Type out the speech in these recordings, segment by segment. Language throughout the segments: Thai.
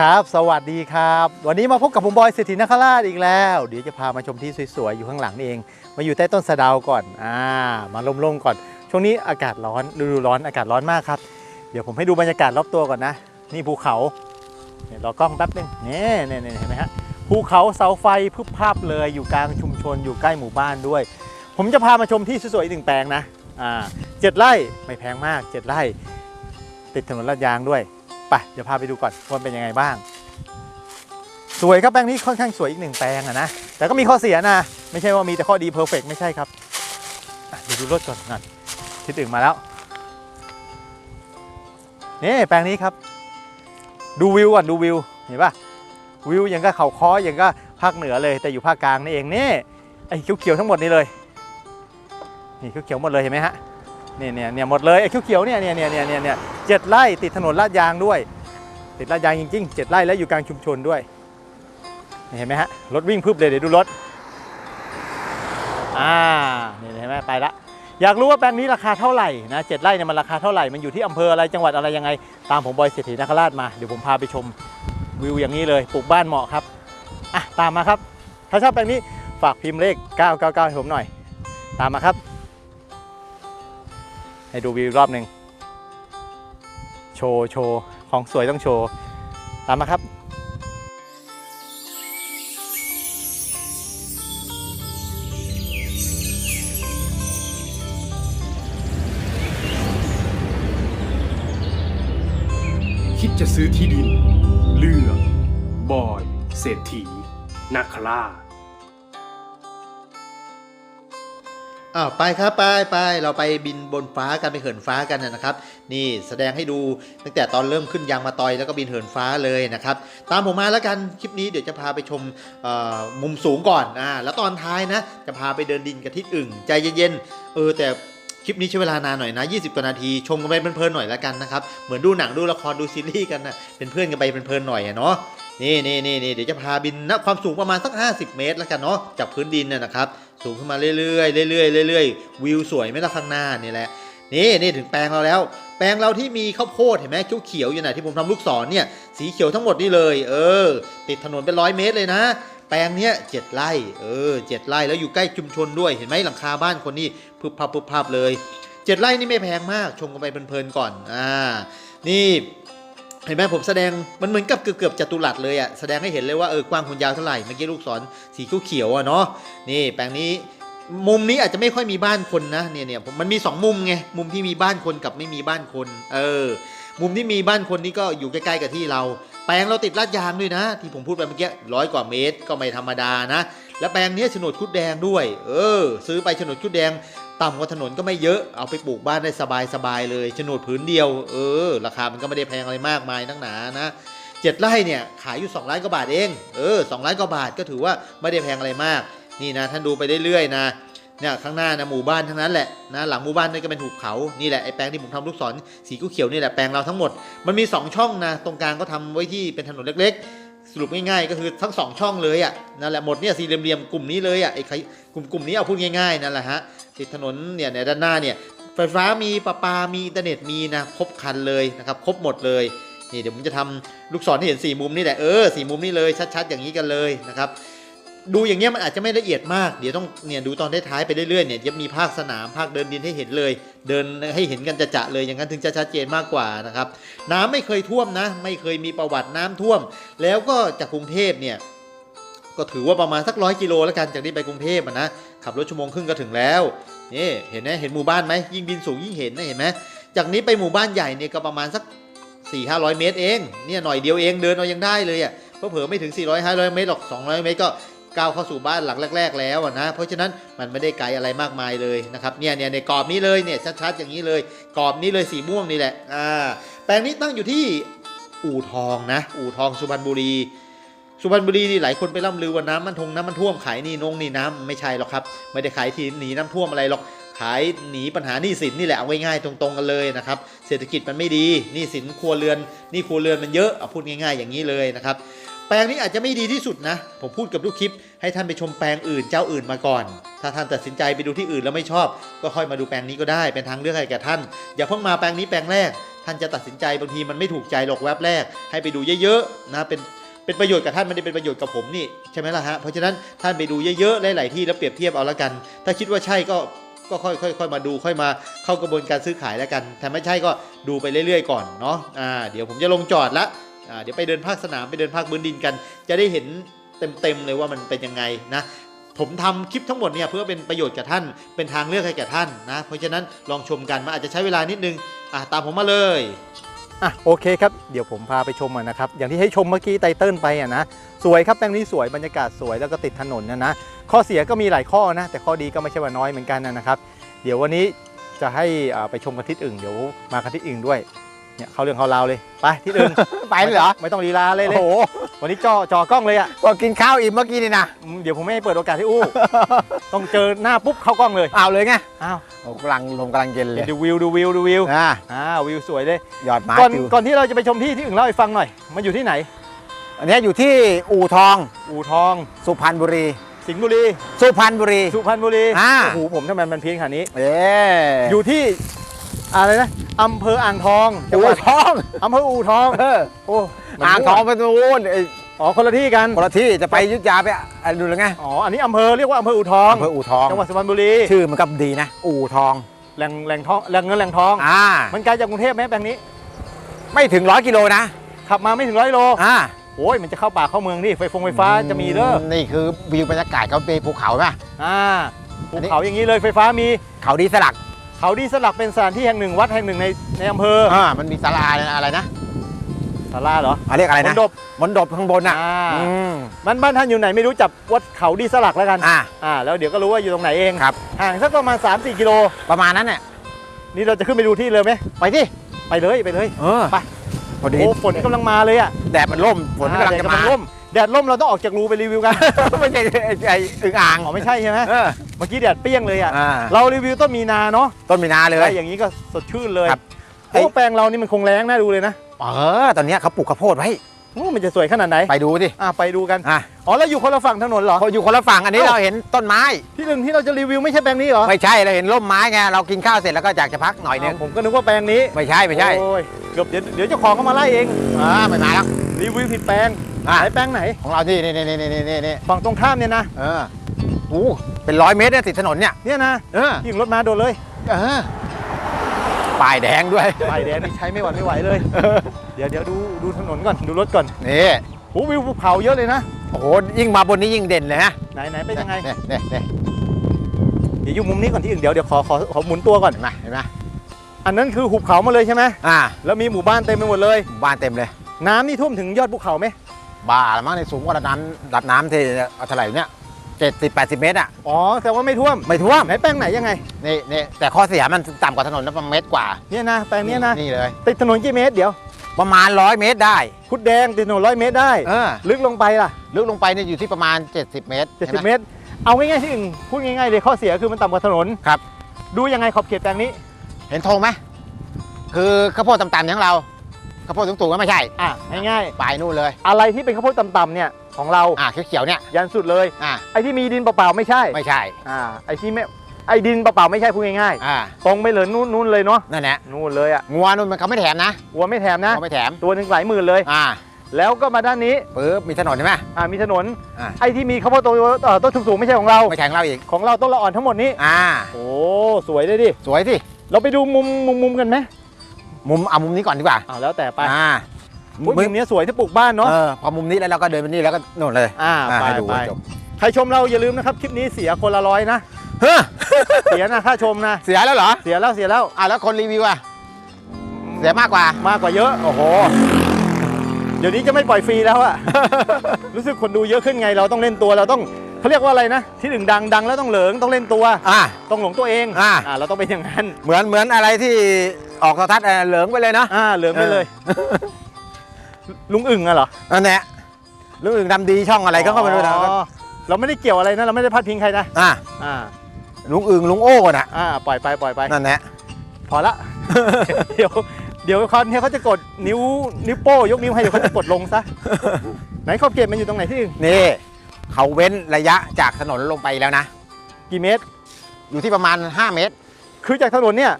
ครับ สวัสดีครับ วันนี้มาพบกับผมบอยเศรษฐีนคราชอีกแล้ว เดี๋ยวจะพามาชมที่สวยๆ อยู่ข้างหลังนี่เอง มาอยู่ใต้ต้นสะเดาวก่อน อ่า มาล่มๆก่อน ช่วงนี้อากาศร้อนฤดูร้อนอากาศร้อนมากครับ เดี๋ยวผมให้ดูบรรยากาศรอบตัวก่อนนะ นี่ภูเขาเนี่ยรอกล้องแป๊บนึงเนี่ยเนี่ยเห็นไหมฮะ ภูเขาเสาไฟพึบพับเลย อยู่กลางชุมชน อยู่ใกล้หมู่บ้านด้วย ผมจะพามาชมที่สวยๆ อีกหนึ่งแปลงนะ อ่าเจ็ดไร่ ไม่แพงมากเจ็ดไร่ ติดถนนลาดยางด้วย ไปเดี๋ยวพาไปดูก่อนว่าเป็นยังไงบ้าง สวยครับแปลงนี้ค่อนข้างสวยอีกหนึ่งแปลงอะนะแต่ก็มีข้อเสียนะ ไม่ใช่ว่ามีแต่ข้อดีเพอร์เฟกไม่ใช่ครับเดี๋ยวดูรถก่อนนั่นทิศอื่นมาแล้วนี่แปลงนี้ครับ ดูวิวก่อนดูวิวเห็นปะวิวย่างก็เขาค้ออย่างก็ภาคเหนือเลย แต่อยู่ภาคกลางนี่เองนี่ไอ้เขียวๆทั้งหมดนี่เลยนี่เขียวๆหมดเลยเห็นไหมฮะ เนี่ยเนี่ยเนี่ยหมดเลยไอ้เขียวๆเนี่ยเนี่ยเนี่ยเนี่ยเนี่ยเจ็ดไร่ติดถนนลาดยางด้วย ติดลาดยางจริงๆเจ็ดไร่แล้วอยู่กลางชุมชนด้วยเห็นไหมฮะรถวิ่งพึบเลยเดี๋ยวดูรถอ่าเนี่ยเห็นไหมไปละอยากรู้ว่าแปลงนี้ราคาเท่าไหร่นะเจ็ดไร่เนี่ยมันราคาเท่าไหร่มันอยู่ที่อำเภออะไรจังหวัดอะไรยังไง ตามผมบอยเศรษฐีนาคราชมาเดี๋ยวผมพาไปชมวิวอย่างนี้เลยปลูกบ้านเหมาะครับอะตามมาครับ ถ้าชอบแปลงนี้ฝากพิมพ์เลข 999ให้ผมหน่อย ตามมาครับ ให้ดูวิวรอบหนึ่งโชว์โชว์ของสวยต้องโชว์ ตามมาครับคิดจะซื้อที่ดิน เลือก บอย เศรษฐี นักครา อ้าวไปครับไปไปเราไปบินบนฟ้ากันไปเหินฟ้ากันนะครับ นี่แสดงให้ดูตั้งแต่ตอนเริ่มขึ้นยางมาตอยแล้วก็บินเหินฟ้าเลยนะครับ ตามผมมาแล้วกันคลิปนี้เดี๋ยวจะพาไปชมมุมสูงก่อนอ่าแล้วตอนท้ายนะ จะพาไปเดินดินกับทิศอึ่งใจเย็นๆเออแต่คลิปนี้ใช้เวลานานหน่อยนะ 20 กว่านาที ชมกันไปเพลินๆหน่อยแล้วกันนะครับ เหมือนดูหนังดูละครดูซีรีส์กันนะเป็นเพื่อนกันไปเพลินๆหน่อยเนาะ นี่นี่นี่นี่เดี๋ยวจะพาบินนะความสูงประมาณสัก 50 เมตรแล้วกันเนาะจากพื้นดินน่ะนะครับ สูงขึ้นมาเรื่อยๆเรื่อยๆเรื่อยๆวิวสวยไหม่ละข้างหน้านี่แหละนี่นี่ถึงแปลงเราแล้ว แปลงเราที่มีข้าวโพดเห็นไหมเขียวๆอยู่ไหนะที่ผมทำลูกศรเนี่ยสีเขียวทั้งหมดนี่เลย เออ ติดถนนเป็นร้อยเมตรเลยนะ แปลงเนี้ยเจ็ดไร่เออเจ็ดไร่แล้วอยู่ใกล้ชุมชนด้วยเห็นไหมหลังคาบ้านคนนี่พึบพับพึบพับเลยเจ็ดไร่นี่ไม่แพงมากชมกันไปเพลินๆก่อนอ่านี่ เห็นไหมผมแสดงมันเหมือนกับเกือบๆจัตุรัสเลยอะแสดงให้เห็นเลยว่าเออกว้างคุณยาวเท่าไหร่เมื่อกี้ลูกศรสีเขียวๆอะเนาะนี่แปลงนี้มุมนี้อาจจะไม่ค่อยมีบ้านคนนะเนี่ยเนี่ยมันมีสองมุมไงมุมที่มีบ้านคนกับไม่มีบ้านคน เออ มุมที่มีบ้านคนนี่ก็อยู่ใกล้ๆกับที่เรา แปลงเราติดลาดยางด้วยนะ ที่ผมพูดไปเมื่อกี้ร้อยกว่าเมตรก็ไม่ธรรมดานะ แล้วแปลงนี้โฉนดคุดแดงด้วย เออ ซื้อไปโฉนดคุดแดง ต่ำกว่าถนนก็ไม่เยอะเอาไปปลูกบ้านได้สบายๆเลยโฉนดผืนเดียว เออ ราคามันก็ไม่ได้แพงอะไรมากมายนักหนานะเจ็ดไร่เนี่ยขายอยู่2ล้านกว่าบาทเอง เออสองล้านกว่าบาทก็ถือว่าไม่ได้แพงอะไรมาก นี่นะท่านดูไปเรื่อยๆนะเนี่ยข้างหน้านะหมู่บ้านทั้งนั้นแหละนะหลังหมู่บ้านนี่ก็เป็นหุบเขานี่แหละไอ้แปลงที่ผมทำลูกศรสีเขียวนี่แหละแปลงเราทั้งหมด มันมี 2 ช่องนะตรงกลางก็ทำไว้ที่เป็นถนนเล็กๆ สรุปง่ายๆก็คือทั้ง2ช่องเลยอะนั่นแหละหมดเนี่ยสี่เหลี่ยมๆกลุ่มนี้เลยอะไอ้ใครกลุ่มกลุ่มนี้เอาพูดง่ายๆนั่นแหละฮะติดถนนเนี่ยในด้านหน้าเนี่ยไฟฟ้ามีประปา มีอินเทอร์เน็ตมีนะครบครันเลยนะครับครบหมดเลยนี่เดี๋ยวผมจะทำลูกศรที่เห็นสีมุมนี่แหละเออสีมุมนี่เลยชัดๆอย่างนี้กันเลยนะครับ ดูอย่างเงี้ยมันอาจจะไม่ละเอียดมาก เดี๋ยวต้องเนี่ยดูตอนท้ายๆไปเรื่อยๆเนี่ยจะมีภาคสนามภาคเดินดินให้เห็นเลย เดินให้เห็นกันจะๆเลยอย่างนั้นถึงจะชัดเจนมากกว่านะครับ น้ำไม่เคยท่วมนะ ไม่เคยมีประวัติน้ำท่วม แล้วก็จากกรุงเทพเนี่ยก็ถือว่าประมาณสักร้อยกิโลแล้วกันจากนี้ไปกรุงเทพนะขับรถชั่วโมงครึ่งก็ถึงแล้วนี่เห็นไหมเห็นหมู่บ้านไหมยิ่งบินสูงยิ่งเห็นนะเห็นไหมจากนี้ไปหมู่บ้านใหญ่เนี่ยก็ประมาณสัก4 5 0 0 เมตรเองเนี่ยหน่อยเดียวเองเดินเอายังได้เลยอะเพราะเผลอไม่ถึง 400 500 เมตรหรอก 200 เมตรก็ ก้าวเข้าสู่บ้านหลังแรก ๆ แล้วนะ เพราะฉะนั้นมันไม่ได้ไกลอะไรมากมายเลยนะครับเนี่ยเนี่ยในกรอบนี้เลยเนี่ยชัดๆอย่างนี้เลยกรอบนี้เลยสีม่วงนี่แหละอ่าแปลงนี้ตั้งอยู่ที่อู่ทองนะ อู่ทองสุพรรณบุรีสุพรรณบุรีนี่หลายคนไปล่ำลือว่าน้ำมันทงน้ำมันท่วมขายนี่นงนี่น้ำไม่ใช่หรอกครับ ไม่ได้ขายที่หนีน้ำท่วมอะไรหรอกขายหนีปัญหาหนี้สินนี่แหละเอาง่ายๆตรงๆกันเลยนะครับเศรษฐกิจมันไม่ดีหนี้สินครัวเรือนหนี้ครัวเรือนมันเยอะเอาพูดง่าย ๆอย่างนี้เลยนะครับ แปลงนี้อาจจะไม่ดีที่สุดนะ ผมพูดกับลูกคลิป ให้ท่านไปชมแปลงอื่นเจ้าอื่นมาก่อน ถ้าท่านตัดสินใจไปดูที่อื่นแล้วไม่ชอบ ก็ค่อยมาดูแปลงนี้ก็ได้เป็นทางเลือกให้แก่ท่าน อย่าเพิ่งมาแปลงนี้แปลงแรก ท่านจะตัดสินใจบางทีมันไม่ถูกใจหรอกแวบแรก ให้ไปดูเยอะๆนะเป็นเป็นประโยชน์กับท่านไม่ได้เป็นประโยชน์กับผมนี่ใช่ไหมล่ะฮะเพราะฉะนั้นท่านไปดูเยอะๆหลายๆที่แล้วเปรียบเทียบเอาละกัน ถ้าคิดว่าใช่ก็ก็ค่อยค่อยค่อยมาดูค่อยมาเข้ากระบวนการซื้อขายแล้วกันถ้าไม่ใช่ก็ดูไปเรื่อยๆ ก่อนเนาะอ่าเดี๋ยวผมจะลงจอดละ เดี๋ยวไปเดินภาคสนามไปเดินภาคพื้นดินกัน จะได้เห็นเต็มๆเลยว่ามันเป็นยังไงนะผมทำคลิปทั้งหมดเนี่ยเพื่อเป็นประโยชน์กับท่าน เป็นทางเลือกให้แก่ท่านนะ เพราะฉะนั้นลองชมกันมันอาจจะใช้เวลานิดนึงอะตามผมมาเลยอะโอเคครับเดี๋ยวผมพาไปชมนะครับ อย่างที่ให้ชมเมื่อกี้ไตเติ้ลไปอะนะสวยครับแปลงนี้สวยบรรยากาศสวยแล้วก็ติดถนนนะนะข้อเสียก็มีหลายข้อนะ แต่ข้อดีก็ไม่ใช่ว่าน้อยเหมือนกันนะครับ เดี๋ยววันนี้จะให้ไปชมกันทิศอื่นเดี๋ยวมากันทิศอื่นด้วย เนี่ยเข้าเรื่องเข้าราวเลย ไปทิศอื่น ไปเลยเหรอ ไม่ต้องลีลาเลยโอ้เลยโหวันนี้จ่อจ่อกล้องเลยอะพอกินข้าวอิ่มเมื่อกี้นี่นะอืมเดี๋ยวผมไม่ให้เปิดโอกาสให้อู้ ต้องเจอหน้าปุ๊บเข้ากล้องเลย เอาเลยไงอ้าวโอ้กำลังลมกำลังเย็นเลยดูวิวดูวิวดูวิว อ่าอ่าวิวสวยเลย หยอดไม้ก่อนปิวก่อนที่เราจะไปชมที่ที่อื่นเล่าให้ฟังหน่อย มันอยู่ที่ไหน อันนี้อยู่ที่อู่ทองอู่ทอง สุพรรณบุรี สิงห์บุรี สุพรรณบุรี สุพรรณบุรี อ่า โอ้โหผมทำไมมันเพี้ยนขนาดนี้ เอ๊อยู่ที่ อะไรนะอำเภออ่างทองจังอู่หวัดทองอำเภออู่ทองเออโอ้มันอ่างทองไปตรงนู้นไอ้อ๋อคนละที่กันคนละที่จะไปอยุทธยาไปอะดูเลยไงอ๋ออันนี้อำเภอเรียกว่าอำเภออู่ทองอำเภออู่ทองจังหวัดสุพรรณบุรีชื่อมันก็ดีนะ อู่ทองแหล่งแหล่งทองแหล่งเงินแหล่งทองอ่ามันไกลจากกรุงเทพไหมแปลงนี้ ไม่ถึงร้อยกิโลนะขับมาไม่ถึงร้อยโลอ่าโอ้ยมันจะเข้าป่าเข้าเมืองนี่ไฟฟงไฟฟ้าจะมีเด้อนี่คือวิวบรรยากาศเขาเป็นภูเขาป่ะอ่าภูอันนี้เขาอย่างนี้เลยไฟฟ้ามีเขาดีสลัก เขาดีสลักเป็นสถานที่แห่งหนึ่งวัดแห่งหนึ่งในในอำเภออ่ามันมีศาลาอะไรนะศาลาเหรออะเรียกอะไรมนะนดบมนดบข้างบนอะอ่าอืมบ้านบ้านท่านอยู่ไหนไม่รู้จับวัดเขาดีสลักแล้วกันอ่าอ่าแล้วเดี๋ยวก็รู้ว่าอยู่ตรงไหนเองครับห่างสักประมาณ 3-4 กิโลประมาณนั้นเนี่ยนี่เราจะขึ้นไปดูที่เลยไหมไปที่ไปเลยไปเลยเออไปพอดีโอ้ฝนกำลังมาเลยอะแดดมันร่มฝนกำลังอ่าแดดจะมาร่ม แดดร่มเราต้องออกจากรูไปรีวิวกัน ไม่ใช่ไอ้ไอ้อึ่งอ่างอ๋อไม่ใช่ใช่ไหมเออ เมื่อกี้แดดเปรี้ยงเลยอะอ่า เรารีวิวต้นมีนาเนาะต้นมีนาเลย ได้อย่างนี้ก็สดชื่นเลยครับโอ้แปลงเรานี่มันคงแรงน่าดูเลยนะเออตอนเนี้ยเขาปลูกข้าวโพดไว้โอ้มันจะสวยขนาดไหนไปดูสิอ่าไปดูกันอะอ๋อแล้วอยู่คนละฝั่งถนนเหรอพออยู่คนละฝั่งอันนี้เอ้า เราเห็นต้นไม้ ที่หนึ่งที่เราจะรีวิวไม่ใช่แปลงนี้เหรอไม่ใช่เราเห็นร่มไม้ไงเรากินข้าวเสร็จแล้วก็อยากจะพักหน่อยนึงาวผมก็นึกว่าแปลงนี้ไม่ใช่ไม่ใช่โอ้ยเกือบเดี๋ยวเดี๋ยวเจ้าของเขามาไล่เองอ่าไม่มาแล้วรีวิวผิดแปลง อะไหนแปลงไหน ของเราที่นี่นี่นี่นี่นี่นี่ฝั่งตรงข้ามเนี่ยนะเออโอ้เป็นร้อยเมตรเนี่ยติดถนนเนี่ย เนี่ยนะเออ ยิงรถมาโดนเลยเออป้ายแดงด้วยป้ายแดงนี่ใช้ไม่หวั่นไม่ไหวเลย เดี๋ยวเดี๋ยวดูดูถนนก่อนดูรถก่อนนี่โอ้วิวภูเขาเยอะเลยนะ โอ้โหยิ่งมาบนนี้ยิ่งเด่นเลยฮะไหนไหนเป็นยังไง เนี่ยเนี่ยเนี่ยเดี๋ยวอยู่มุมนี้ก่อนที่อื่นเดี๋ยวเดี๋ยวขอขอขอหมุนตัวก่อน เห็นไหมเห็นไหมอันนั้นคือหุบเขามาเลยใช่ไหมอ่าแล้วมีหมู่บ้านเต็มไปหมดเลยหมู่บ้านเต็มเลย น้ำนี่ท่วมถึงยอดภูเขาไหม บ้าละมั้งในสูงกว่าระดับน้ำระดับน้ำที่เอาเท่าไหร่เนี่ยเจ็ดสิบแปดสิบเมตรอะ อ๋อแต่ว่าไม่ท่วมไม่ท่วม ไหนแปลงไหนยังไง นี่นี่แต่ข้อเสียมันต่ำกว่าถนนนะประมาณเมตรกว่าเนี่ยนะแปลงเนี้ยนะนี่เลย ติดถนนกี่เมตรเดี๋ยว ประมาณร้อยเมตรได้คุดแดงติดถนนร้อยเมตรได้ เออลึกลงไปล่ะลึกลงไปเนี่ยอยู่ที่ประมาณ 70 เมตร70ห็นไหเมตร เอาง่ายๆที่อื่นพูดง่ายๆเลยข้อเสียคือมันต่ำกว่าถนน ครับ ดูยังไงขอบเขตแปลงนี้ เห็นธงไหมคือข้าวโพดต่ำๆอย่างเรา ข้าวโพดสูงๆก็ไม่ใช่ อะง่ายปลายนู่นเลย ๆ อะไรที่เป็นข้าวโพดต่ำๆเนี่ยของเราอ่าเขียวๆเนี่ยยันสุดเลย อ่าไอ้ที่มีดินเปล่าๆไม่ใช่ไม่ใช่อ่าไอ้ที่ไม่ไอ้ดินเปล่าๆไม่ใช่พูดง่ายอ่าๆตรงไปเลยนู่นนู่นเลยเนาะนั่นแหละนู่นเลยอะงัวนู่นมันเขาไม่แถมนะวัวไม่แถมนะเขาไม่แถมตัวหนึ่งหลายหมื่นเลย อ่าแล้วก็มาด้านนี้ปึ๊บมีถนนใช่ไหม อ่ามีถนนอ่า ไอ้ที่มีข้าวโพดตัวเอ่อต้นสูงๆไม่ใช่ของเรา ไม่แข่งเราอีกของเราต้นละอ่อนทั้งหมดนี้อ่าโอ้สวยเลยดิ สวยสิเราไปดูมุมมุมมุมกันไหม มุมเอามุมนี้ก่อนดีกว่าอ่าแล้วแต่ไปอ่าอุ๊ยมุมเนี้ยสวยที่ปลูกบ้านเนาะเออพอมุมนี้แล้วเราก็เดินไปนี่แล้วก็นู่นเลยอ่าอ่าไปให้ดูไปจบใครชมเราอย่าลืมนะครับคลิปนี้เสียคนละร้อยนะเฮ้อเสียนะค่าชมนะ เสียแล้วเหรอ เสียแล้วเสียแล้วอ่าแล้วคนรีวิวอะเสียมากกว่ามากกว่าเยอะโอ้โหเดี๋ยวนี้จะไม่ปล่อยฟรีแล้วอะรู้สึกคนดูเยอะขึ้นไงเราต้องเล่นตัวเราต้องเขาเรียกว่าอะไรนะ ที่หนึ่งดังดังแล้วต้องเหลิงต้องเล่นตัวอ่าต้องหลงตัวเองอ่าเราต้องเป็นอย่างนั้นเหมือนเหมือนอะไรที่ ออกโทรทัศน์อะเหลืองไปเลยเนาะอ่าเหลิงไปเลย ลุงอึ่งอะเหรอนั่นแหละเรื่องอื่นดำดีช่องอะไรก็เข้าไปดูนะอ๋อเราไม่ได้เกี่ยวอะไรนะเราไม่ได้พัดพิงใครนะอ่าอ่าลุงอึงลุงโอ้น่ะอ่าปล่อยไปปล่อยไปนั่นแหละพอละ เดี๋ยวเดี๋ยวคอนเนี่ยเขาจะกดนิ้วนิ้วโป้ยกนิ้วให้เดี๋ยวเขาจะกดลงซะไหนขอบเขตมันอยู่ตรงไหนที่หนึ่งนี่เขาเว้นระยะจากถนนลงไปแล้วนะกี่เมตร อยู่ที่ประมาณ 5 เมตร คือจากถนนเนี่ย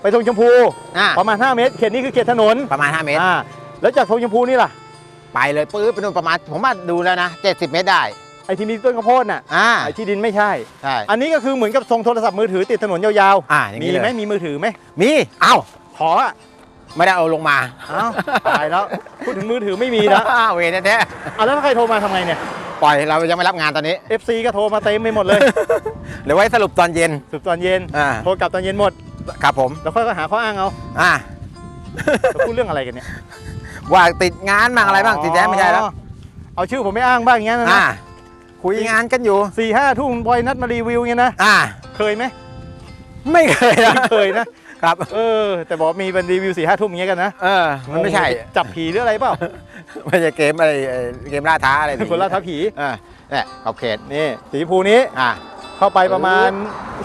ไปธงชมพูอ่า ประมาณ 5 เมตร เขตนี้คือเขตถนนประมาณ 5 เมตร อ่าแล้วจากธงชมพูนี่ล่ะไปเลยปื๊ดไปนู่นประมาณ ผมว่าดูแล้วนะ 70 เมตรได้ ไอ้ที่มีต้นข้าวโพดน่ะอ่า ไอ้ที่ดินไม่ใช่ ใช่ อันนี้ก็คือเหมือนกับทรงโทรศัพท์มือถือติดถนนยาวอ่าอย่างมีนี้เลยไหมมีมือถือไหมมี เอ้า ขออะไม่ได้เอาลงมาเอ้าตายแล้วพูดถึงมือถือไม่มีนะอ้าวเวรแท้อะแล้วถ้าใครโทรมาทำไงเนี่ย ๆปล่อยเรายังไม่รับงานตอนนี้ FC ก็โทรมาเต็มไปหมดเลย เดี๋ยวไว้สรุปตอนเย็น สุดตอนเย็น อ่า โทรกลับตอนเย็นหมด ครับผมแล้วค่อยก็หาข้ออ้างเอาอ่าจะพูดเรื่องอะไรกันเนี่ยว่าติดงานบ้างอะไรบ้างติดแย้ไม่ใช่แล้วเอาชื่อผมไม่อ้างบ้างอย่างเงี้ยนะอ่าคุยงานกันอยู่ สี่ห้าทุ่มบอยนัดมารีวิวเงี้ยนะอ่าเคยไหมไม่เคยนะ ไม่เคยนะครับ เออ แต่บอกมีเป็นรีวิวสี่ห้าทุ่มอย่างเงี้ยกันนะเออ มันไม่ใช่ จับผีหรืออะไรเปล่า ไม่ใช่เกมอะไรเอ่อเกมล่าท้าอะไรคนล่าท้าผีอ่าเนี่ยขอบเขตนี่สีชมพูนี้ อ่า เข้าไปประมาณ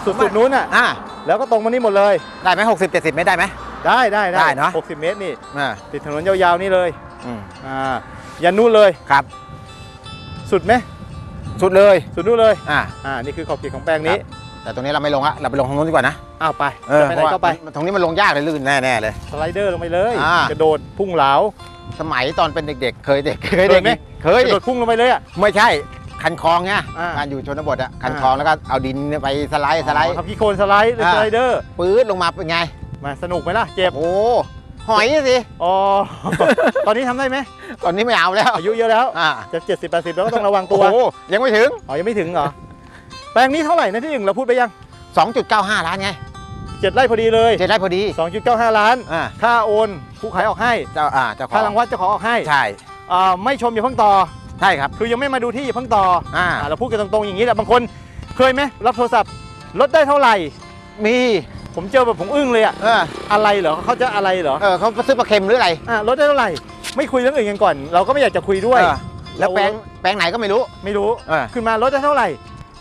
สุดๆนู้นอะอ่าแล้วก็ตรงมานี่หมดเลย ได้ไหมหกสิบเจ็ดสิบไม่ได้ไหม ได้ได้ได้เนอะ หกสิบเมตรนี่อ่าติดถนนยาวๆนี่เลยอืมอ่ายันนู่นเลยครับ สุดไหมสุดเลยสุดนู่นเลยอ่าอ่านี่คือขอบเขตของแปลงนี้แต่ตรงนี้เราไม่ลงละเราไปลงทางนู้นดีกว่านะอ้าวไปเออจะไปไหนก็ไปเพราะว่าตรงนี้มันลงยากเลยลื่นแน่ๆเลย สไลเดอร์ลงไปเลยอ่ากกระโดดพุ่งเหลา สมัยตอนเป็นเด็กๆ เคยเด็กเคยเคเด็ยกไหม เคยกระดิโดดพุ่งลงไปเลยอะไม่ใช่ คันคลองไงอ่า การอยู่ชนบทอะคันอ่าคลองแล้วก็เอาดินไปสไลด์สไลด์อ๋อทำขี้โคลนสไลด์หรืออ่า สไลเดอร์ปื๊ดลงมาเป็นไงมาสนุกไหมล่ะเจ็บโอ้หอยสิอ๋อ ตอนนี้ทำได้ไหมตอนนี้ไม่เอาแล้วอายุเยอะแล้วอ่าจะเจ็ดสิบแปดสิบแล้วก็ต้องระวังตัว โอ้โหยังไม่ถึง อ๋อ ยังไม่ถึงเหรอ แปลงนี้เท่าไหร่นะที่หนึ่งเราพูดไปยัง2.95 ล้านไงเจ็ดไร่พอดีเลย เจ็ดไร่พอดี2.95 ล้าน อ่าค่าโอนผู้ขายออกให้ เจ้าอ่าเจ้าของค่ารางวัดเจ้าของออกให้ใช่ อ่าไม่ชมอย่าเพิ่งต่อ ใช่ครับ คือยังไม่มาดูที่อย่าเพิ่งต่ออ่าอ่าเราพูดกันตรงๆอย่างนี้แหละบางคนเคยไหมรับโทรศัพท์ลดได้เท่าไหร่ มีผมเจอแบบผมอึ้งเลยอะเอออะไรเหรอเขาจะอะไรเหรอเออเขาซื้อปลาเค็มหรืออะไรอ่าลดได้เท่าไหร่ ไม่คุยเรื่องอื่นกันก่อน เราก็ไม่อยากจะคุยด้วย เออแล้วแปลงแปลงไหนก็ไม่รู้ ไม่รู้เออ ขึ้นมาลดได้เท่าไหร่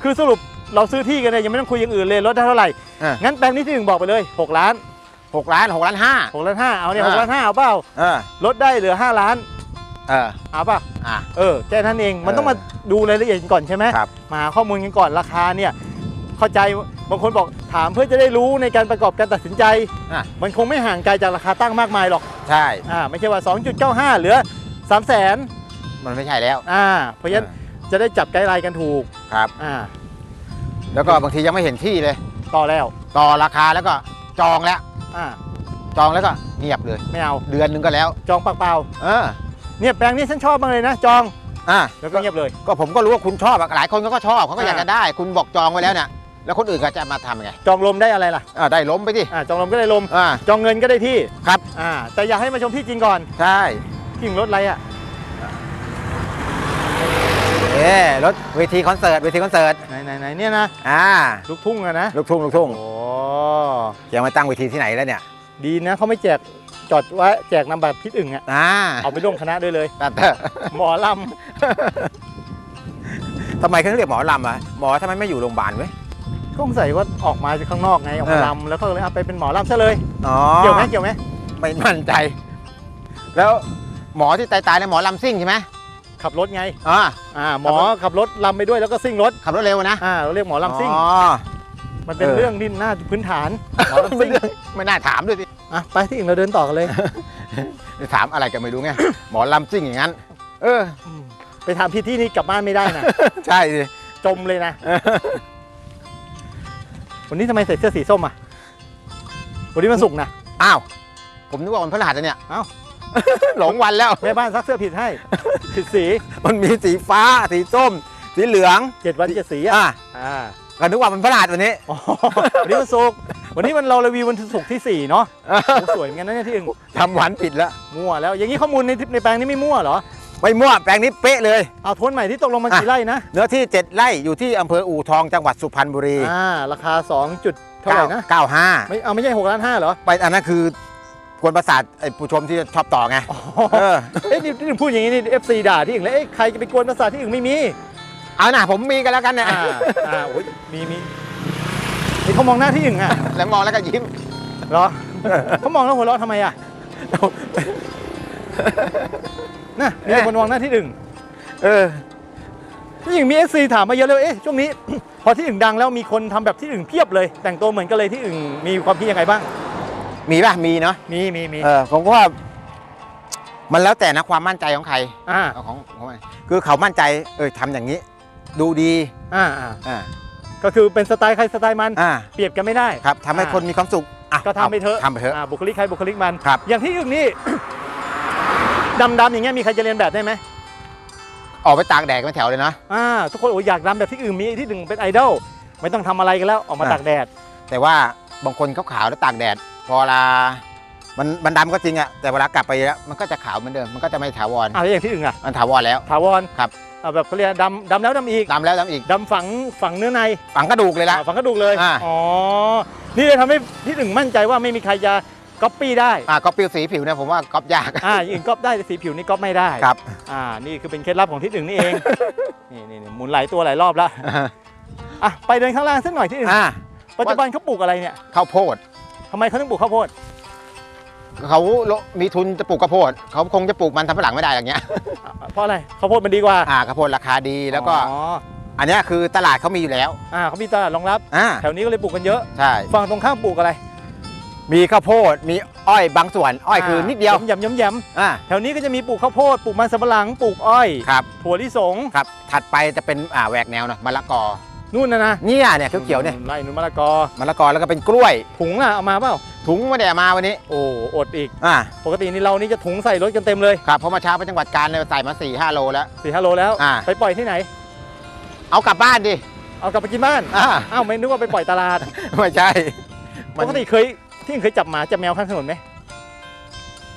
คือสรุปเราซื้อที่กันเนี่ยยังไม่ต้องคุยอย่างอื่นเลยลดได้เท่าไหร่เออ งั้นแปลงนี้ที่หนึ่งบอกไปเลย6ล้าน6ล้าน6ล้านห้า6ล้านห้าเอาเนี่ยเอหอกล้านห้าเอาเปล่าเออลดได้เหลือ5ล้าน เออเอาเปล่าอะ เออแค่นั้นเองมันเออต้องมาดูรายละเอียดกันก่อนใช่ไหมครับ มาหาข้อมูลกันก่อนราคาเนี่ยเข้าใจบางคนบอกถามเพื่อจะได้รู้ในการประกอบการตัดสินใจ อะ มันคงไม่ห่างไกลจากราคาตั้งมากมายหรอกใช่ อ่าไม่ใช่ว่า 2.95 เหลือ 3 0 0 0 0นมันไม่ใช่แล้วอ่าเพราะฉะนั้นจะได้จับไกด์ไลน์กันถูกครับ อ่าแล้วก็บางทียังไม่เห็นที่เลย ต่อแล้วต่อราคาแล้วก็จองแล้ว อ่าจองแล้วก็เงียบเลย ไม่เอา เดือนหนึงก็แล้ว จองปากเปล่า เออ เนี่ยแปลงนี้ฉันชอบมากเลยนะจองอะแล้วก็เงียบเลย ก็ผมก็รู้ว่าคุณชอบอะหลายคนเขาก็ชอบเขาก็อยากอ่าจะได้ คุณบอกจองไว้แล้วเนี่ยแล้วคนอื่นก็จะมาทำยังไงจองลมได้อะไรล่ะอ่าได้ล้มไปดิอ่าจองลมก็ได้ลมอ่าจองเงินก็ได้ที่ครับอ่าแต่อยากให้มาชมที่จริงก่อนใช่ที่รถอะไรอะเอ๊รถเวทีคอนเสิร์ตเวทีคอนเสิร์ตไหนไหนไหนเนี่ยนะอ่าลูกทุ่งอะนะลูกทุ่งลูกทุ่งโอ้ยังมาตั้งเวทีที่ไหนแล้วเนี่ย ดีนะเขาไม่แจก จอดไว้แจกนำบัตรพิษอึ่งอะอ่าเอาไปร่วมคณะด้วยเลย แต่แต่หมอลทำไมเขาถึงเรียกหมอลำอะหมอทำไมไม่อยู่โรงพยาบาลเว้ยำก็สงสัยว่าออกมาจากข้างนอกไงออกมาเออลำแล้วก็เลยเอาไปเป็นหมอลำซะเลย อ๋อเกี่ยวไหมเกี่ยวไหมไม่มั่นใจ แล้วหมอที่ตายตายๆเนี่ยหมอลำซิ่งใช่ไหมขับรถไงอ๋ออ่าหมอขับรถลำไปด้วยแล้วก็ซิ่งรถขับรถเร็วนะอ่าเราเรียกหมอลำซิ่งอ๋อ มันเป็นเออเรื่องที่น่าพื้นฐานหมอลำไม่ซิ่งเรื่องไม่น่าถามด้วยสิอะไปที่อื่นเราเดินต่อกันเลย ถามอะไรกันไม่รู้ไงหมอลำซิ่งอย่างนั้น เอออืมไปถามพี่ที่นี่กลับบ้านไม่ได้นะใช่สิจมเลยนะวันนี้ทำไมใส่เสื้อสีส้มอะวันนี้มันสุกร์นะอ้าวผมนึกว่าวันพฤหัสนะเนี่ยเอ้าหลงวันแล้วแม่บ้านซักเสื้อผิดให้ผิดสี มันมีสีฟ้าสีส้ม สีเหลืองเจ็ดวันเจ็ดสีอะอะอ่า ก็นึกว่ามันพฤหัสวันนี้ อ๋อวันนี้มันสุกร์วันนี้มันเรารีวิววันศุกร์ที่สี่เนาะโอ้สวยเหมือนกันนะเนี่ยที่อื่นทำหวานผิดแล้ว มั่วแล้วอย่างนี้ข้อมูลในในแปลงนี้ไม่มั่วเหรอไม่มั่วแปลงนี้เป๊ะเลย เอาทวนใหม่ที่ตกลงมันอะกี่ไร่นะเนื้อที่ 7 ไร่อยู่ที่อำเภออู่ทองจังหวัดสุพรรณบุรีอ่าราคา2จุดเท่าไหร่นะ95ไม่เอาไม่ใช่6ล้านห้าเหรอไปอันนั้นคือกวนประสาทไอ้ผู้ชมที่ชอบต่อไงอ๋อเออ เอ๊ะนี่นี่พูดอย่างนี้นี่เอฟซีด่าที่อื่นแล้วเอ๊ะใครจะไปกวนภาษาทที่อื่นไม่มี เอาหน่ะผมมีกันแล้วกันเนี่ยอ่าอ่าโอ้ยมีมีนี่เขามองหน้าที่อื่นอะแล้วมองแล้วก็ยิ้ม เหรอ เขามองแล้วหัวเราะทำไมอะน่ะมีคนมองหน้าที่อื่นเออที่อื่นมีเอฟซีถามมาเยอะเลยเอ๊ะช่วงนี้ พอที่อื่นดังแล้วมีคนทำแบบที่อื่นเพียบเลย แต่งตัวเหมือนกันเลยที่อื่นมีความคิดยังไงบ้าง มีป่ะมีเนาะมีมีมีเออผมก็ว่า มันแล้วแต่นะความมั่นใจของใครอ่า ของของมันคือเขามั่นใจเออทำอย่างนี้ ดูดีอ่าอ่าอ่าก็คือเป็นสไตล์ใครสไตล์มัน อ่าเปรียบกันไม่ได้ ครับทำให้อ่าคนมีความสุขอะก็ทำไปเถอะทำไปเถอะอ่าบุคลิกใครบุคลิกมัน ครับ อย่างที่อื่นนี่ ดำๆอย่างเงี้ยมีใครจะเรียนแบบได้ไหมออกไปตากแดดกันแถวเลยนะ อ่าทุกคนโอ้ยอยากดำแบบที่อื่นมีที่หนึ่งเป็นไอดอลไม่ต้องทำอะไรกันแล้วออกมาอ่า ตากแดด แต่ว่าบางคนเขาขาวแล้วตากแดด พอเวลามันมันดำก็จริงอะแต่เวลากลับไปแล้วมันก็จะขาวเหมือนเดิมมันก็จะไม่ถาวรอ่าแล้วอย่างที่อื่นอะมันถาวรแล้ว ถาวรครับ อ่าแบบเขาเรียกดำดำแล้วดำอีกดำแล้วดำอีกดำฝังฝังเนื้อในฝังกระดูกเลยละ อ่าฝังกระดูกเลยอ่า อ๋อนี่เลยทำให้ที่หนึ่งมั่นใจว่าไม่มีใครจะก๊อปปี้ได้อ่าก็ปิวสีผิวเนี่ยผมว่าก๊อปยาก อ่าอย่างอื่นก๊อปได้แต่สีผิวนี่ก๊อปไม่ได้ครับ อ่านี่คือเป็นเคล็ดลับของที่หนึ่งนี่เอง นี่นี่นี่หมุนหลายตัวหลายรอบแล้วอะไปเดินข้างล่างสักหน่อยที่หนึ่งอ่าปัจจุบันเขาปลูกอะไรเนี่ยข้าวโพดทำไมเขาต้องปลูกข้าวโพด เขามีทุนจะปลูกข้าวโพดเขาคงจะปลูกมันทำฝรั่งไม่ได้อย่างเงี้ยอะเพราะอะไรข้าวโพดมันดีกว่าอ่าข้าวโพดราคาดีแล้วก็อ๋ออันเนี้ยคือตลาดเขามีอยู่แล้วอ่าเขามีตลาดรองรับอ่าแถวนี้ก็เลยปลูกกันเยอะใช่ฝั่งตรงข้ามปลูกอะไร มีข้าวโพดมีอ้อยบางส่วนอ้อยคือนิดเดียวยำยำยำอ่าแถวนี้ก็จะมีปลูกข้าวโพดปลูกมันสำปะหลังปลูกอ้อยครับถั่วลิสงครับถัดไปจะเป็นอ่าแหวกแนวนะมะละกอ นู่นนะนะเนี่ยเนี่ยเขียวๆเนี่ยไล่นุ่นมะละกอมะละกอแล้วก็เป็นกล้วย ถุงอะเอามาเปล่าถุงไม่ได้เอามาวันนี้ โอ้อดอีกอ่าปกตินี่เรานี่จะถุงใส่รถกันเต็มเลยครับเพราะเมาเช้าไปจังหวัดกาญเนี่ยใส่มา4ี่ห้าโลแล้วสี่ห้าโลแล้วอ่าไปปล่อยที่ไหน เอากลับบ้านดิเอากลับไปกินบ้านอ่าอ้าวไม่นึกว่าไปปล่อยตลาดไม่ใช่ปกติเคยที่เคยจับหมาจับแมวข้างถนนไหม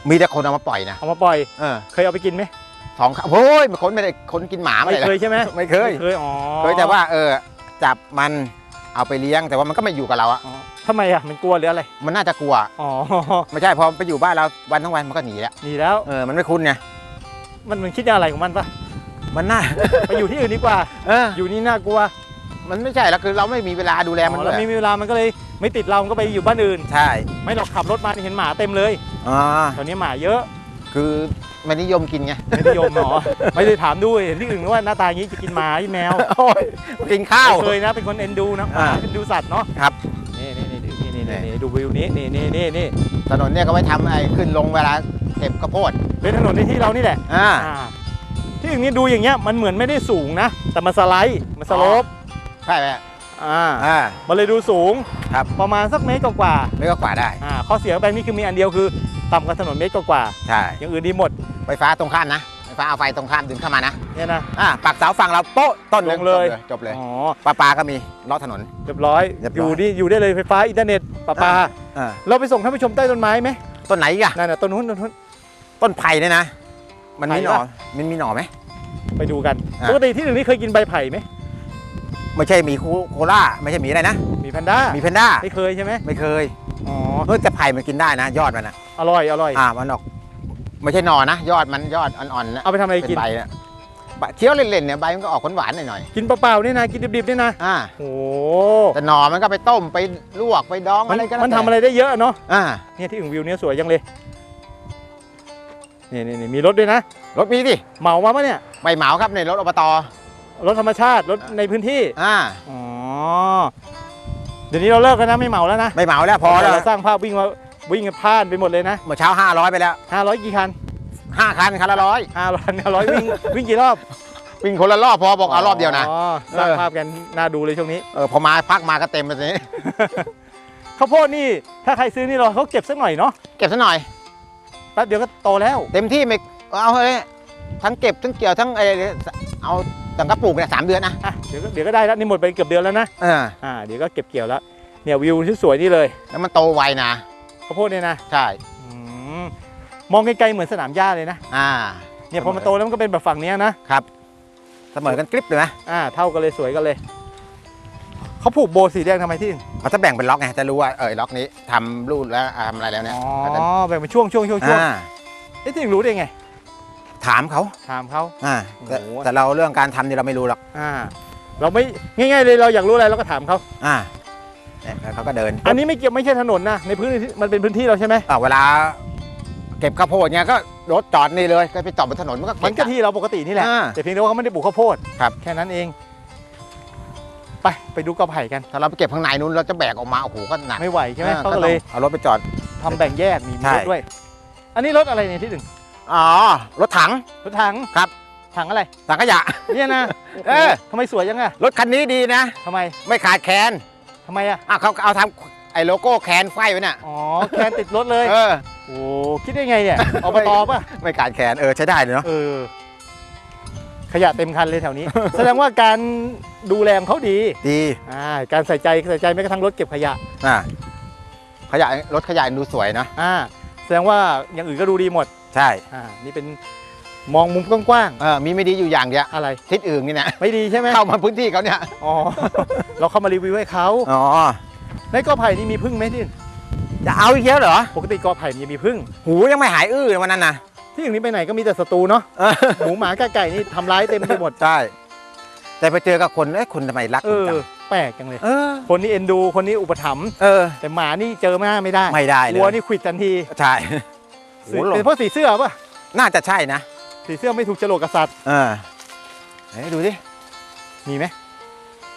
มีแต่คนเอามาปล่อยนะเอามาปล่อยเออเคยเอาไปกินไหมสองครั้งโอ้ยมันคนไม่ได้คนกินหมาไม่ไม่ได้เคยใช่ไหมไม่เคยไม่เคยอ๋อเคยแต่ว่าเออ จับมันเอาไปเลี้ยงแต่ว่ามันก็ไม่อยู่กับเราอะอ๋อทำไมอะมันกลัวหรืออะไร มันน่าจะกลัว อ๋อ ไม่ใช่พอไปอยู่บ้านเราวันทั้งวันมันก็หนีแล้วนี่แล้ว เออ มันไม่คุ้นไง มันมันคิดอะไรของมันปะมันน่า ไปอยู่ที่อื่นดีกว่า เออ อยู่นี่น่ากลัว มันไม่ใช่แล้วคือเราไม่มีเวลาดูแลมันอ๋อด้แล้ววยไม่มีเวลา มันก็เลยไม่ติดเรา มันก็ไปอยู่บ้านอื่น ใช่ ไม่หรอกขับรถมานี่เห็นหมาเต็มเลยอ๋อตอนนี้หมาเยอะ คือ ไม่นิยมกินไงไม่นิยมหรอไม่ได้ถามด้วยเห็นที่อื่นว่าหน้าตาอย่างนี้จะกินหมาที่แมวโอ้ยกินข้าวไม่เคยนะเป็นคนเอ็นดูนะหมาอ่าเอ็นดูสัตว์เนาะครับนี่นี่นี่นี่นี่นี่นี่ดูวิวนี้นี่นี่นี่นี่ถนนเนี่ยก็ไว้ทำไอ้ขึ้นลงเวลาเก็บข้าวโพดเป็นถนนในที่เรานี่แหละอ่าอ่าที่อื่นนี่ดูอย่างเงี้ยมันเหมือนไม่ได้สูงนะ แต่มันสไลด์มันสโลปใช่ไหม อ่าอ่า มันเลยดูสูงครับ ประมาณสักเมตรกว่าไม่ก็กว่าได้ ๆอ่าข้อเสียของแบงค์นี่คือมีอันเดียวคือต่ำกว่าถนนเมตรกว่าใช่ ๆอย่างอื่นดีหมดไฟฟ้าตรงข้ามนะ ไฟฟ้าเอาไฟตรงข้ามดึงเข้ามานะ เนี่ยนะ อ่าปักเสาฝั่งเราโป๊ะต้นหนึ่ลงเลย จบเลยอ๋อปลาปลาก็มีเลาะถนน เรียบร้อย เรียบอร้อยยู่นี่อยู่ได้เลยไฟฟ้าอินเทอร์เน็ตประปา อ่าเราไปส่งท่านผู้ชมใต้ต้นไม้ไหมต้นไหนอีกอะนั่นน่ะต้นนู้นต้นนู้น ต้นไผ่เนี่ยนะ มันมีไผ่หน่อปะ มันมีหน่อไหม ไปดูกันอะ ปกติที่หนึ่งนี่เคยกินใบไผ่ไหม ไม่ใช่หมีโคโคล่าไม่ใช่หมีอะไรนะมีแพนด้าหมีแพนด้าไม่เคยใช่ไหมไม่เคยอ๋อเฮ้ยแต่ไผ่มันกินได้นะ ยอดมันนะอร่อยอร่อยอ่ามันออกไม่ใช่หน่อนะยอดมันยอดอ่อนๆนะเอาไปทำอะไรเป็นกินใบนะใบเคี้ยวเล่นๆเนี่ยใบมันก็ออกหวานๆหน่อยกินเปล่าๆเนี่ยนะกินดิบๆเนี่ยนะๆอ่า โอ้แต่หน่อมันก็ไปต้มไปลวกไปดองมันอะไรก็แล้วมันแต่ทำอะไรได้เยอะเนาะอ่าเนี่ยที่อื่นวิวเนี่ยสวยจังเลยนี่นี่นี่มีรถด้วยนะรถมีดิ เหมามาปะเนี่ย ใบเหมาครับในรถอบต รถธรรมชาติรถในพื้นที่อ่าอ๋อเดี๋ยวนี้เราเลิกกันนะไม่เหมาแล้วนะใบเหมาแล้วพอแล้วเราสร้างภาพวิ่งมาวิ่งกันพล่านไปหมดเลยนะเมื่อเช้า 500 ไปแล้ว 500 กี่คัน5คันคันละร้อย500 500วิ่งวิ่งกี่รอบวิ่งคนละรอบพอบอกเอารอบเดียวนะอ๋อสร้างเออภาพกันน่าดูเลยช่วงนี้เออพอมาพักมาก็เต็มไปสิข้าวโพดนี่ถ้าใครซื้อนี่เราเขาเก็บสักหน่อยเนาะเก็บซะหน่อยแป๊บเดียวก็โตแล้ว เต็มที่ไม่เอาเฮ้ยทั้งเก็บทั้งเกี่ยวทั้งเออเอา ตั้งกระปุกเนี่ยสามเดือนนะอะเดี๋ยวก็เดี๋ยวก็ได้แล้วนี่หมดไปเกือบเดือนแล้วนะเอออ่าเดี๋ยวก็เก็บเกี่ยวแล้วเนี่ยวิวที่สวยนี่เลยแล้วมันโตไวนะข้าวโพดเนี่ยนะใช่อืมมองไกลๆเหมือนสนามหญ้าเลยนะอ่าเนี่ยพอมันโตแล้วมันก็เป็นแบบฝั่งเนี้ยนะเสมอกันกริบเลยนะอ่าเท่ากันเลยสวยกันเลยเขาผูกโบสีแดงทำไมที่อื่นเขาจะแบ่งเป็นล็อกไงจะรู้ว่าเออล็อกนี้ทำรูดแล้วอ่าทำอะไรแล้วเนี่ยอ๋เขาจะอแบ่งเป็นช่วงช่วงช่วงช่วงอ่า เอ๊ะที่อื่นรู้ได้ไง ถามเขาถามเขา อ่าแต่โอ้โห แต่เราเรื่องการทำนี่เราไม่รู้หรอกอ่า เราไม่ง่ายๆเลยเราอยากรู้อะไรเราก็ถามเขาอ่าเนี่ยแล้วเขาก็เดินอันนี้ไม่เกี่ยวไม่ใช่ถนนนะในพื้นที่มันเป็นพื้นที่เราใช่ไหมอ่าเวลา เก็บข้าวโพดเนี่ยก็รถจอดนี่เลยก็ไปจอดบนถนนมันก็มันก็เะะที่เราปกตินี่แหละอ่า แต่เพียงแต่ว่าเขาไม่ได้ปลูกข้าวโพดครับ แค่นั้นเอง ไปไปดูกระไผ่กัน ถ้าเราไปเก็บข้างในนู้นเราจะแบกออกมาโอ้โหก็หนักไม่ไหวใช่ไหมอ่เขาก็ก็ต้เลองยเอารถไปจอดททำแบ่งแยกมีมีใช่รถด้วย อันนี้รถอะไรเนี่ยที่หนึ่ง อ๋อ รถถัง รถถังครับ ถังอะไร ถังขยะ เนี่ยนะเออทำไมสวยจังอะรถคันนี้ดีนะ ทำไม ไม่ขาดแคนทำไมอะอะเขาเอาทำไอ้โลโก้แคนไฟไว้น่ะ อ๋อ แคนติดรถเลย เออ โอ้คิดได้ไงเนี่ยอบตป่ะ ไม่ขาดแคนเออใช้ได้เลยเนาะ เออ ขยะเต็มคันเลยแถวนี้ แสดงว่าการดูแลของเขาดี ดีอ่าการใส่ใจใส่ใจแม้กระทั่งรถเก็บขยะ อะขยะรถขยะดูสวยนะ อ่า แสดงว่าอย่างอื่นก็ดูดีหมด ใช่อ่านี่เป็นมองมุมกว้างเออมีไม่ดีอยู่อย่างเดียวๆอะไร ทิศอื่นนี่นะไม่ดีใช่ไหมเข้ามาพื้นที่เขาเนี่ยอ๋อ เราเข้ามารีวิวให้เขาอ๋อในกอไผ่นี่มีพึ่งไหมที่อื่นจะเอาอีกแล้วเหรอปกติกอไผ่มันจะมีพึ่ง หูยังไม่หายอื้อเลยวันนั้นนะที่อื่นนี้ไปไหนก็มีแต่ศัตรูเนาะเออหมูหมากาไก่นี่ทำร้ายเต็มไปหมดใช่แต่ไปเจอกับคนเอ้ยคุณทำไมรักเอผมอจังแปลกจังเลย เออคนนี้เอ็นดูคนนี้อุปถัมภ์เออ แต่หมานี่เจอหน้าไม่ได้ไม่ได้เลย วัวนี่ขวิดทันที ใช่ โหสีเป็นเพราะสีเสื้อป่ะ น่าจะใช่นะสีเสื้อไม่ถูกจรวดกบษัตริย์เออไหนดูดิมีไหม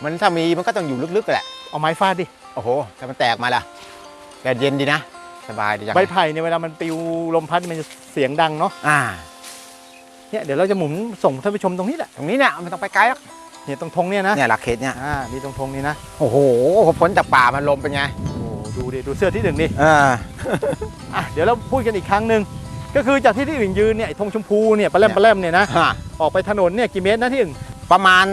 มันถ้ามีมันก็ต้องอยู่ลึกๆแหละเอาไม้ฟาดดิ โอ้โหถ้ามันแตกมาล่ะแกเย็นดีนะสบายดีจังใบไผ่เนี่ยเวลามันปลิวลมพัดมันจะเสียงดังเนาะอ่าเนี่ยเดี๋ยวเราจะหมุนส่งท่านผู้ชมตรงนี้แหละตรงนี้เนี่ยไม่ต้องไปไกลหรอกเนี่ยตรงธงเนี่ยนะเนี่ยหลักเขตเนี่ยอ่านี่ตรงธงนี่นะโอ้โหพอพ้นจากป่ามันลมเป็นไงโอ้ ดูดิดูเสื้อที่หนึ่งดิเอออะเดี๋ยวเราพูดกันอีกครั้งหนึ่งก็คือจากที่ที่อื่นยืนเนี่ยไอ้ธงชมพูเนี่ยปลาแรมปลาแรมเนี่ยนะฮะออกไปถนนเนี่ยกี่เมตรนะที่อื่นประมาณ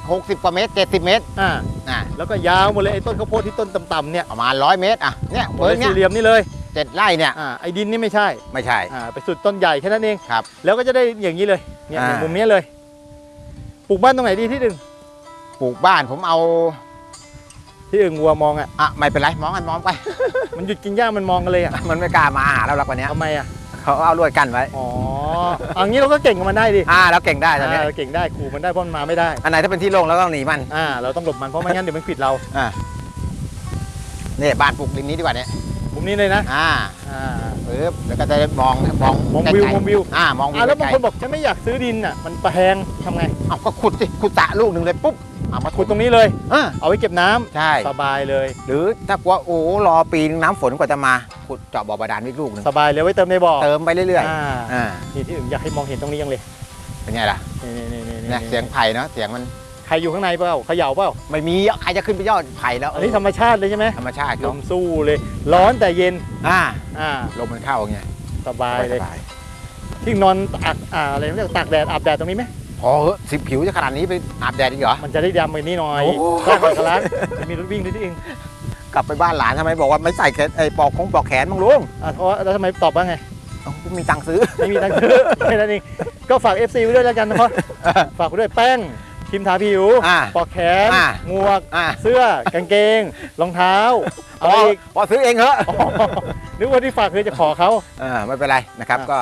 60กว่าเมตร 70 เมตรอ่าอะแล้วก็ยาวหมดเลยไอ้ต้นข้าวโพดที่ต้นต่ำๆเนี่ยประมาณ 100 เมตรอะเนี่ยหมดเปิเลดยเนี่สี่ยเหลี่ยมนี่เลยเจ็ดไร่เนี่ยอ่าไอ้ดินนี่ไม่ใช่ไม่ใช่ อ่าไปสุดต้นใหญ่แค่นั้นเองครับ แล้วก็จะได้อย่างนี้เลยเนี่ยอ่า มุมนี้เลยปลูกบ้านตรงไหนดีที่หนึ่งปลูกบ้านผมเอา ที่อื่นวัวมองอะอะไม่เป็นไรมองกันมองไป มันหยุดกินหญ้ามันมองกันเลยอะมันไม่กล้ามาหาเราหรอกวันเนี้ยทำไมอะเขาเอาลวดกันไว้ อ๋อเอางี้เราก็เก่งกับมันได้ดิอ่าเราเก่งได้ตอนนี้อ่าเราเก่งได้ขู่มันได้เพราะมันมาไม่ได้อันไหนถ้าเป็นที่โล่งเราต้องหนีมันอ่าเราต้องหลบมันเพราะไม่งั้นเดี๋ยวมันขวิดเรานี่บ้านปลูกริมนี้ดีกว่าเนี่ยมุมนี้เลยนะอ่าอ่า ปึ๊บแล้วก็จะได้มองมองมองวิวไกลๆมองวิว อ่ามองวิอ่าวแล้วบางไกลคนบอกฉันไม่อยากซื้อดินอะมันแพงทำไงๆเอาก็ขุดสิขุดสระลูกหนึ่งเลยปุ๊บ เอามาขุดตรงนี้เลย อ่า เอาไว้เก็บน้ำใช่ สบายเลย หรือถ้ากลัวโอ้รอปีนึงน้ำฝนกว่าจะมาขุดเจาะบ่อบาดาลไว้ลูกหนึ่งสบายเลยไว้เติมในบ่อเติมไปเรื่อยอ่าๆอ่านี่ที่อื่นอยากให้มองเห็นตรงนี้ยังเลยเป็นไงล่ะนี่นี่นี่นี่เนี่ยเสียงไผ่เนาะเสียงมันใครอยู่ข้างในเปล่าเขย่าเปล่าไม่มีอะใครจะขึ้นไปยอดไผ่แล้วอันนี้ธรรมชาติเลยใช่ไหมธรรมชาติลเขามสู้เลย ร้อนแต่เย็นอ่าอ่าลมมันเข้าอย่างเงี้ยสบายเลยสบายที่นอนตากอ่าอะไรเรียกตากแดดอาบแดดตรงนี้ไหม พอเหอะสิผิวจะขนาดนี้ไปอาบแดดอีกเหรอ มันจะได้ดำไปนี่หน่อยโอ้โหสร้างอัตลักษณ์จะมีรถวิ่งด้วยที่เองกลับไปบ้านหลานทำไมบอกว่าไม่ใส่แขนไอ้ปอกของปอกแขนมั้งลุงอะเพราะว่าแล้วทำไมตอบว่าไง เอ้าไม่มีตังค์ซื้อ ไม่มีตังค์ซื้อแค่นั้นเองก็ฝาก FC ไว้ด้วยแล้วกันนะครับฝากไว้ด้วยแป้งครีมทาผิวอ่าปลอกแขนอ่า หมวก อ่าเสื้อกางเกง รองเท้าพอะไรออีกพอซื้อเองเหอะอ๋อนึกว่าที่ฝากคือจะขอเขาอ่าไม่เป็นไรนะครับ อ่าก็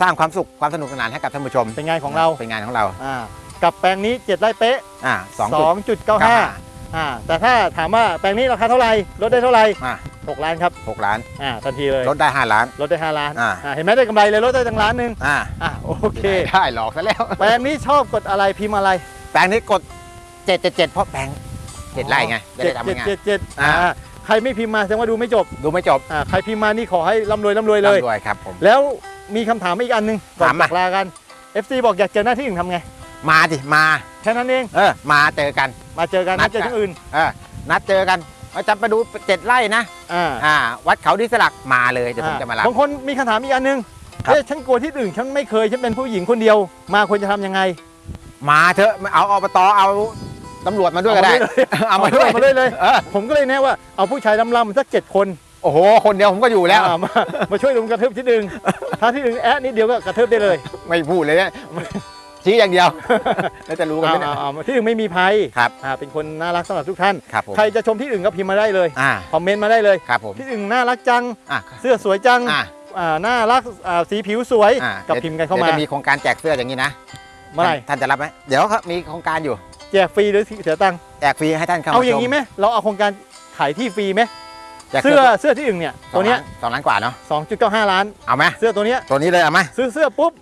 สร้างความสุขความสนุกสนานให้กับท่านผู้ชม เป็นงานของเรา เป็นงานของเราอ่ากับแปลงนี้ 7 ไร่เป๊ะอ่าสองจุด2.95อ่าแต่ถ้าถามว่าแปลงนี้ราคาเท่าไหร่ลดได้เท่าไหร่อ่า6ล้านครับหกล้านอ่าทันทีเลยลดได้ห้าล้านลดได้5ล้านอ่าอ่าเห็นไหมได้กำไรเลยลดได้ตั้งล้านหนึ่งอ่าอ่าโอเคได้หลอกซะแล้ว แปลงนี้ชอบกดอะไรพิมพ์อะไร แปลงนี้กดเจ็ดเจ็ดเจ็ดเพราะแปลงเจ็ดไร่ไงจะเจ็ได้ดทำเจ็ดงานเจ็ดเจ็ดอ่าอ่าใครไม่พิมพ์มาแสดงว่าดูไม่จบ ดูไม่จบอ่าใครพิมพ์มานี่ขอให้ร่ำรวยร่ำรวยเลยร่ำรวยครับผมแล้ว มีคำถามอีกอันหนึงก่อนถามมา จากลากัน FC บอกอยากเจอหน้าที่อื่นทำไง มาดิมาแค่นั้นเอง เออมาเจอกัน มาเจอกันนันัดด เจอกันที่อื่น เออนัดเจอกันว่าจะไปดูเจ็ดไร่นะอ่าอ่า วัดเขาดิสลักมาเลยเดี๋ยวผมจะมารับ บางคนมีคำถามอีกอันหนึงครับ เอ๊ะฉันกลัวที่อื่นฉันไม่เคยฉันเป็นผู้หญิงคนเดียว มาควรจะทำยังไง มาเถอะเอาอบตเอาตำรวจมาด้วยก็ได้ เอามาด้วยเอามาด้วยเลย เออผมก็เลยแนะว่าเอาผู้ชายลำๆสักเจ็ดคน โอ้โห คนเดียวผมก็อยู่แล้ว อ่ามามาช่วยลุงกระทืบที่หนึ่งถ้าที่หนึ่งแอะนิดเดียวก็กระทืบได้เลยไม่พูดเลยเนี่ยชี้อย่างเดียว แล้วจะรู้กันไหมเนี่ย อ่าอ่าอ่าที่อื่นไม่มีภัยครับ อ่าเป็นคนน่ารักสำหรับทุกท่าน ครับผมใครจะชมที่อื่นก็พิมพ์มาได้เลย อ่าคอมเมนต์มาได้เลย ครับผมที่อื่นน่ารักจัง อะเสื้อสวยจัง อ่าอ่าน่ารักอ่าสีผิวสวย อ่ากับพิมพ์กันเข้ามาดี๋ยวจะมีโครงการแจกเสื้ออย่างนี้นะเมื่อไหร่ท่านท่านจะรับไหมเดี๋ยวครับมีโครงการอยู่แจกฟรีหรือเสียตังค์ แจกฟรีให้ท่านเข้าเอามาอย่างชนี้ไหมเราเอาโครงการขายที่ฟรีไหม แจกเสื้อเสื้อที่อื่นเนี่ยสตัอวงเนี้ยล้านสองล้านกว่าเนาะ2.95ล้านเอาไหมเสื้อตัวเนี้ยตัวนี้เลยเอาไหมซื้อเสื้อปุ๊บ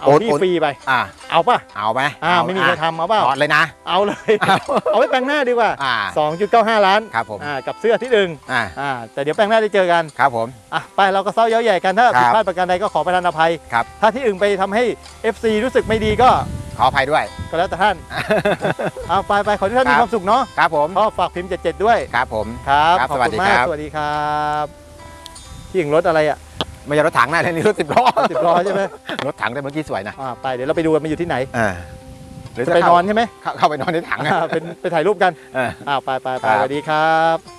เอาโอนที่โอนฟรีไปอ่าเอาป่ะเอาไหมอ่าไม่มีใครทำเอาเปล่าถอดเลยนะ เอาเลย เอาไว้แปลงหน้าดีกว่าอ่า2.95ล้านครับผมอ่ากับเสื้อที่หนึ่งอ่าอ่าแต่เดี๋ยวแปลงหน้าได้เจอกันครับผมอะไปเราก็เศร้าเย้าใหญ่กันถ้าครับผิดพลาดประการใดก็ขอประทานอภัยครับถ้าที่อื่นไปทำให้ FC รู้สึกไม่ดีก็ ขออภัยด้วย ก็แล้วแต่ท่าน เอาไปไปขอให้ท่านครัมีบความสุขเนาะครับผมก็ฝากพิมพ์77ด้วย ครับผมครับครับขอบสวัสคุดีณมากครับสวัสดีครับที่อย่างรถอะไรอะไม่ใช่รถถังนะนี่รถสิบล้อสิบล้อใช่ไหมรถถังแต่เมื่อกี้สวยนะอ่าไปเดี๋ยวเราไปดูกันมันอยู่ที่ไหนอ่าหรือจะจะไปนเข้าอนใช่ไหมเข้าเข้าไปนอนในถังอะอ่าเป็นไปถ่ายรูปกันเอออ่าไปไปไปครับสวัสดีครับ